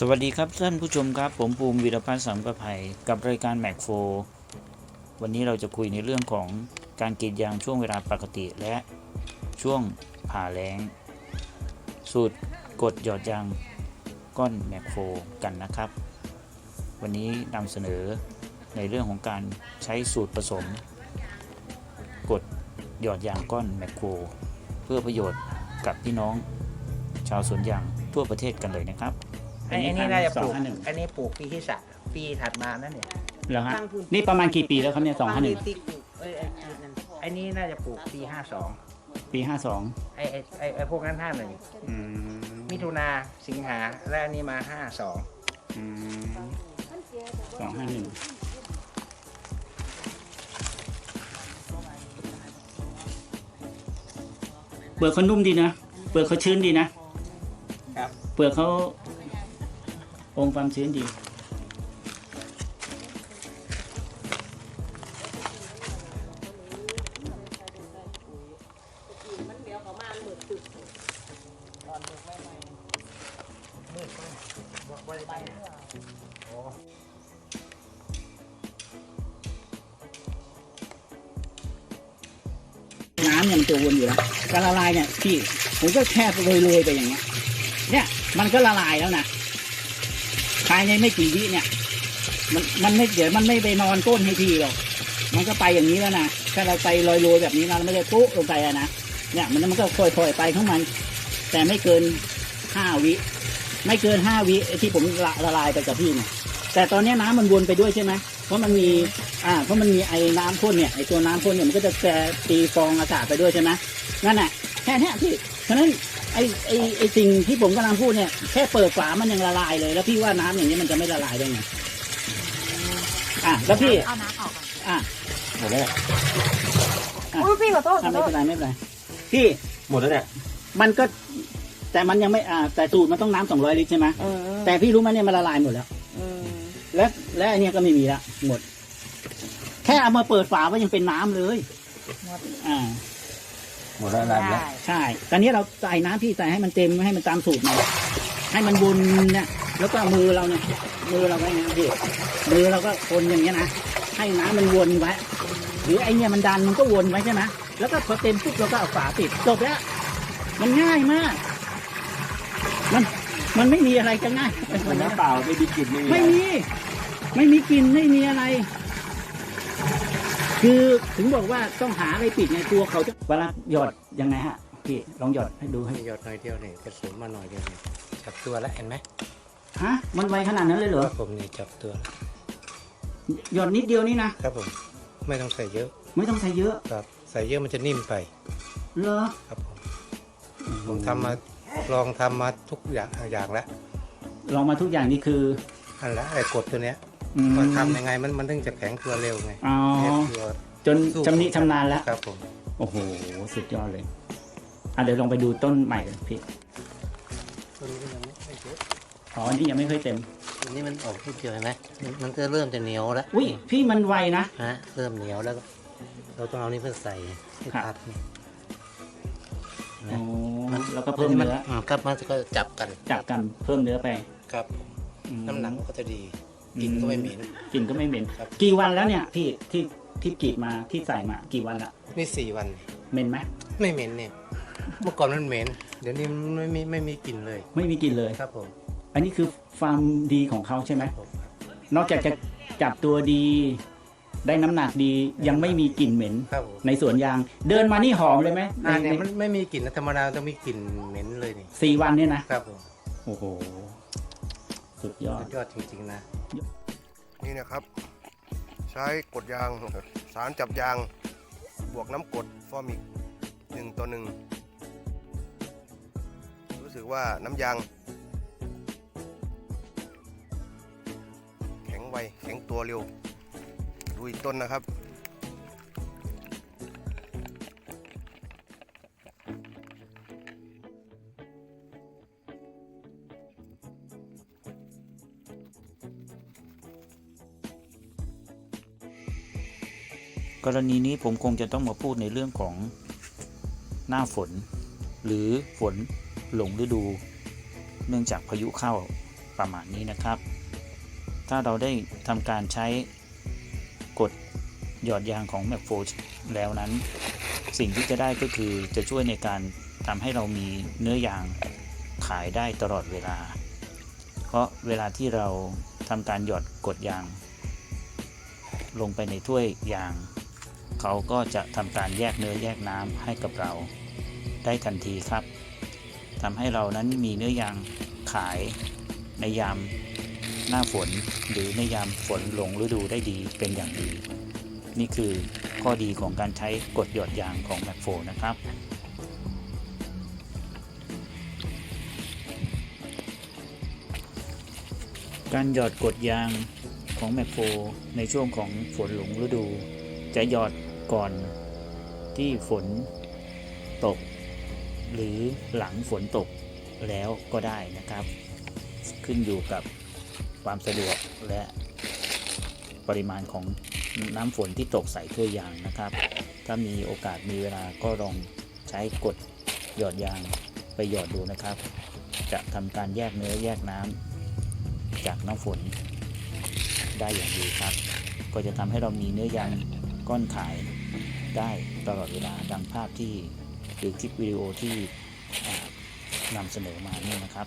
สวัสดีครับท่านผู้ชมครับ ผมภูมิวีรพัฒน์สังประภัยกับรายการแม็กโฟวันนี้เราจะคุยในเรื่องของการกรีดยางช่วงเวลาปกติและช่วงผ่าแล้ง สูตรกดหยอดยางก้อนแม็กโฟกันนะครับ วันนี้นำเสนอในเรื่องของการใช้สูตรผสม กดหยอดยางก้อนแมคโครเพื่อประโยชน์กับพี่น้อง ชาวสวนยางทั่วประเทศกันเลยนะครับ ไอ้ไอ้นี่น่าจะปลูกสองห้าหนึ่งอันนี้ปลูกปีที่สามปีถัดมานั่นเนี่ยเหรอฮะนี่ประมาณกี่ปีแล้วครับเนี่ยสองห้าหนึ่งติ๊กปลูกเอ้ยไอ้ไอ้นั่นไอ้นี่น่าจะปลูกปีห้าสองปีห้าสองไอ้ไอ้ไอ้ไอ้พวกนั้นห้าหนึ่งมิถุนาสิงหาและอันนี้มาห้าสองสองห้าหนึ่งเปลือกเขานุ่มดีนะ เปลือกเขาชื้นดีนะครับเปลือกเขา องความชื้นดี น้ำเนี่ยมันจะววนอยู่แล้วการละลายเนี่ยพี่ผมก็แค่โรยๆไปอย่างเงี้ยเนี่ยมันก็ละลายแล้วนะายในไม่กี่วิเนี่ย มันมันไม่เดี๋ยวมันไม่ไปนอนก้นให้ทีหรอกมันก็ไปอย่างนี้แล้วนะถ้าเราไปลอยๆแบบนี้นะเราไม่ได้ปุ๊บลงไปอะนะเนี่ยมันมันก็ค่อยๆไปของมัน แต่ไม่เกินห้าวิ ไม่เกินห้าวิที่ผมละละลายไปกับพี่เนี่ยแต่ตอนนี้น้ำมันวนไปด้วยใช่ไหมเพราะมันมี อ่า เพราะมันมีไอ้น้ำพ่นเนี่ยไอ้ตัวน้ำพ่นเนี่ยมันก็จะแปรตีฟองอากาศไปด้วยใช่ไหมนั่นแหละ แค่เนี้ยพี่ฉะนั้นไอ้ไอ้ไอ้สิ่งที่ผมกำลังพูดเนี่ยแค่เปิดฝามันยังละลายเลย แล้วพี่ว่าน้ำอย่างนี้มันจะไม่ละลายได้ไงอะแล้วพี่เอาน้ำออกก่อนอะหมดแล้วเนี่ยอุ้ยพี่ขอโทษขอะอโทไม่ษเป็นไรไม่เป็นไรพี่หมดแล้วเนี่ยมันก็ แต่มันยังไม่อ่าแต่สูตรมันต้องน้ำสองร้อยลิตรใช่ไหมเออแต่พี่รู้ไหมเนี่ยมันละลายหมดแล้ว เออและและอันเนี้ยก็ไม่มีละหมด แค่เอามาเปิดฝาก็ยังเป็นน้ำเลยหมดอ่า หมดแล้วอะไรแล้วได้ใช่ ตอนนี้เราใส่น้ำพี่ใส่ให้มันเต็มให้มันตามสูตรมันให้มันวนเนี่ยแล้วก็มือเราเนี่ยมือเราไว้นะพี่มือเราก็คนอย่างเงี้ยนะให้น้ำมันวนไว้ หรือไอเนี่ยมันดันมันก็วนไว้ใช่ไหมแล้วก็พอเต็มปุ๊บเราก็เอาฝาปิดจบแล้วมันง่ายมาก มันมันไม่มีอะไรจะง่ายไปกมัว่านนั้นน้ำเปล่าไม่มีกลิ่นไม่มีไม่มี ไม่มีกลิ่นไม่มีอะไร คือถึงบอกว่าต้องหาอะไรปิดไงตัวเขาจะเวลาหยอดยังไงฮะพี่ลองหยอดให้ดูให้หยดหน่อยเดียวเนี่ยกระสุนมาหน่อยเดียวเนี่ยจับตัวแล้วเห็นไหมฮะมันไวขนาดนั้นเลยเหรอผมนี่จับตัวแล้วหยอดนิดเดียวนี่นะครับผมไม่ต้องใส่เยอะ ไม่ต้องใส่เยอะครับใส่เยอะมันจะนิ่มไปเหรอครับผมผมทำมาลองทำมาทุกอย่างอย่างแล้วลองมาทุกอย่างนี่คืออันละไอ้กดตัวเนี้ย อืม มันทำยังไงมันมันถึงจะแข็งตัวเร็วไงอ๋อเรียกตัวจนสู้ชำนิชำนาญแล้ว ครับผมโอ้โห สุดยอดเลย อะเดี๋ยวลองไปดูต้นใหม่กันพี่ ตัวนี้มันไม่เยอะอ๋อ นี่ยังไม่ค่อยเต็ม ตัวนี้มันออกที่เดียวเห็นไหมมันมันจะเริ่มจะเหนียวแล้วอุ้ย พี่มันไวนะ ฮะเริ่มเหนียวแล้วก็เราต้องเอานี่เพื่อใส่ให้ครับ พัดนี่เห็นไหมอ๋อ แล้วก็เพิ่มมัเนื้อ มครับมันก็จับกันจับกันเพิ่มเนื้อไป ครับ อืมน้ำหนักมันก็จะดี กลิ่นก็ไม่เหม็น กลิ่นก็ไม่เหม็น ครับ กี่วันแล้วเนี่ยพี่ที่ที่กรีดมาที่ใส่มากี่วันละนี่สี่วัน เหม็นไหมไม่เหม็นเนี่ย เมื่อก่อนมันเหม็น เดี๋ยวนี้มันไม่มีไม่มีกลิ่นเลย ไม่มีกลิ่นเลย ครับผมอันนี้คือความดีของเขาใช่ไหมผมนอกจากจะจับตัวดี ได้น้ำหนักดียังไม่มีกลิ่นเหม็น ครับผมในสวนยาง เดินมานี่หอมเลยไหมในอ่าเนี่ยในมันไม่มีกลิ่นนะธรรมดาต้องมีกลิ่นเหม็นเลยนี่สี่วันเนี่ยนะครับผมโอ้โห สุดยอสุดดยอดจริงๆนะ นี่นะครับ ใช้กดยาง สารจับยาง บวกน้ำกรดฟอร์มิกหนึ่งต่อหนึ่งรู้สึกว่าน้ำยาง แข็งไว แข็งตัวเร็ว ดูอีกต้นนะครับ กรณีนี้ผมคงจะต้องมาพูดในเรื่องของหน้าฝน หรือฝนหลงฤดู เนื่องจากพายุเข้าประมาณนี้นะครับ ถ้าเราได้ทำการใช้กดหยอดยางของแมคโฟแล้วนั้น สิ่งที่จะได้ก็คือจะช่วยในการทำให้เรามีเนื้อยางขายได้ตลอดเวลา เพราะเวลาที่เราทำการหยอดกดยาง ลงไปในถ้วยยาง เขาก็จะทำการแยกเนื้อแยกน้ำให้กับเราได้ทันทีครับทำให้เรานั้นมีเนื้อยางขายในยามหน้าฝนหรือในยามฝนหลงฤดูได้ดีเป็นอย่างดี นี่คือข้อดีของการใช้กดหยอดยางของแมคโฟนะครับ การหยอดกดยางของแมคโฟในช่วงของฝนหลงฤดู จะหยอด ก่อนที่ฝนตก หรือหลังฝนตกแล้วก็ได้นะครับ ขึ้นอยู่กับความสะดวกและปริมาณของน้ำฝนที่ตกใส่ถ้วยยางนะครับ ถ้ามีโอกาสมีเวลาก็ลองใช้กดหยอดยางไปหยอดดูนะครับ จะทำการแยกเนื้อแยกน้ำจากน้ำฝนได้อย่างดีครับ ก็จะทำให้เรามีเนื้อยางก้อนขาย ได้ตลอดเวลาดังภาพที่หรือคลิปวิดีโอที่นำเสนอมานี่นะครับ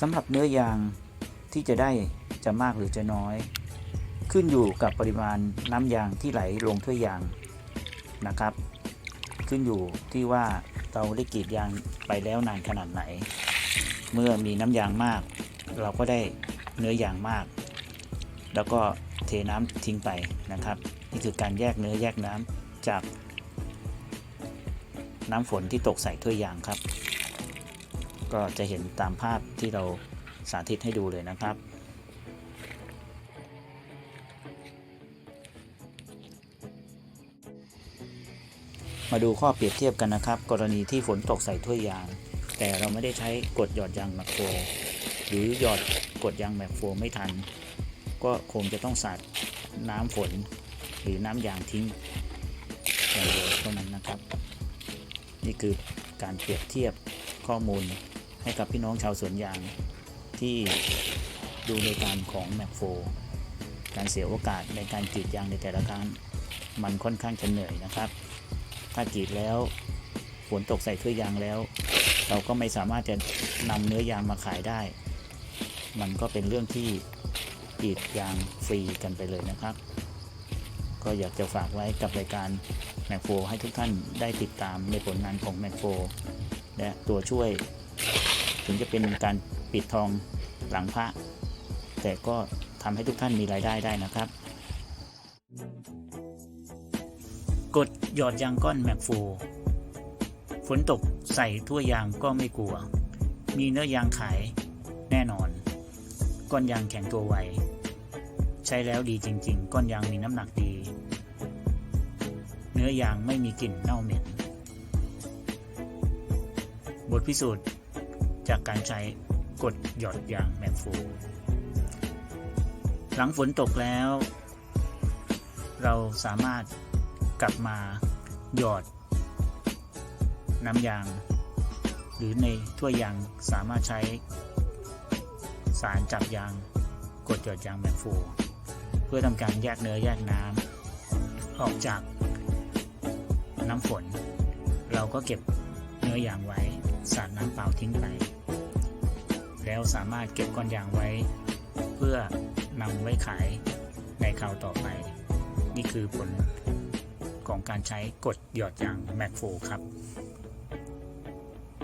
สำหรับเนื้อยางที่จะได้จะมากหรือจะน้อย ขึ้นอยู่กับปริมาณน้ำยางที่ไหลลงถ้วยยางนะครับ ขึ้นอยู่ที่ว่าเราได้กรีดยางไปแล้วนานขนาดไหน เมื่อมีน้ำยางมาก เราก็ได้เนื้อยางมาก แล้วก็เทน้ำทิ้งไปนะครับ นี่คือการแยกเนื้อแยกน้ำจากน้ำฝนที่ตกใส่ถ้วยยางครับ ก็จะเห็นตามภาพที่เราสาธิตให้ดูเลยนะครับ มาดูข้อเปรียบเทียบกันนะครับ กรณีที่ฝนตกใส่ถ้วยยาง แต่เราไม่ได้ใช้กดหยอดยางแมคโฟรหรือหยอดกดยางแมคโฟรไม่ทัน ก็คงจะต้องสาดน้ำฝนหรือน้ำยางทิ้งอย่างเดียวเท่านั้นนะครับ นี่คือการเปรียบเทียบข้อมูล ให้กับพี่น้องชาวสวนยางที่ดูในการของแมคโฟการเสียโอกาสในการกรีดยางในแต่ละครั้งมันค่อนข้างจะเหนื่อยนะครับ ถ้ากรีดแล้วฝนตกใส่ถ้วยยางแล้ว เราก็ไม่สามารถจะนำเนื้อยางมาขายได้ มันก็เป็นเรื่องที่กรีดยางฟรีกันไปเลยนะครับ ก็อยากจะฝากไว้กับรายการแมคโฟให้ทุกท่านได้ติดตามในผลงานของแมคโฟและตัวช่วย ถึงจะเป็นการปิดทองหลังพระ แต่ก็ทำให้ทุกท่านมีรายได้ได้นะครับ กดหยอดยางก้อนแมกโฟฝนตกใส่ทั่วยางก็ไม่กลัว มีเนื้อยางขายแน่นอน ก้อนยางแข็งตัวไว ใช้แล้วดีจริง ๆ ก้อนยางมีน้ำหนักดี เนื้อยางไม่มีกลิ่นเน่าเหม็น บทพิสูจน์ จากการใช้กดหยอดยางแมกโฟหลังฝนตกแล้ว เราสามารถกลับมาหยอด น้ำยาง หรือในถ้วยยางสามารถใช้ สารจับยางกดหยอดยางแมกโฟเพื่อทำการแยกเนื้อแยกน้ำออกจากน้ำฝน เราก็เก็บเนื้อยางไว้ สาดน้ำเปล่าทิ้งไป แล้วสามารถเก็บก้อนยางไว้ เพื่อนำไว้ขายในคราวต่อไป นี่คือผลของการใช้กดหยอดยางแมกโฟครับ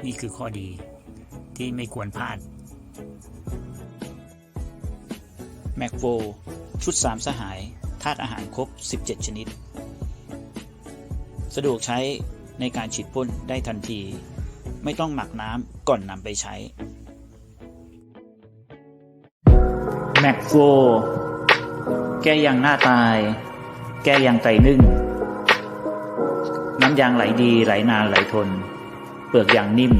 นี่คือข้อดีที่ไม่ควรพลาดแมกโฟชุด 3 สหายธาตุอาหารครบ 17 ชนิด สะดวกใช้ในการฉีดพ่นได้ทันที ไม่ต้องหมักน้ำก่อนนำไปใช้ แม็กโฟแก้ยางหน้าตาย แก้ยางไตนึ่ง น้ำยางไหลดีไหลนานไหลทน เปลือกยางนิ่ม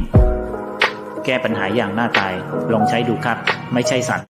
แก้ปัญหายางหน้าตาย ลองใช้ดูครับ ไม่ใช่สัตว์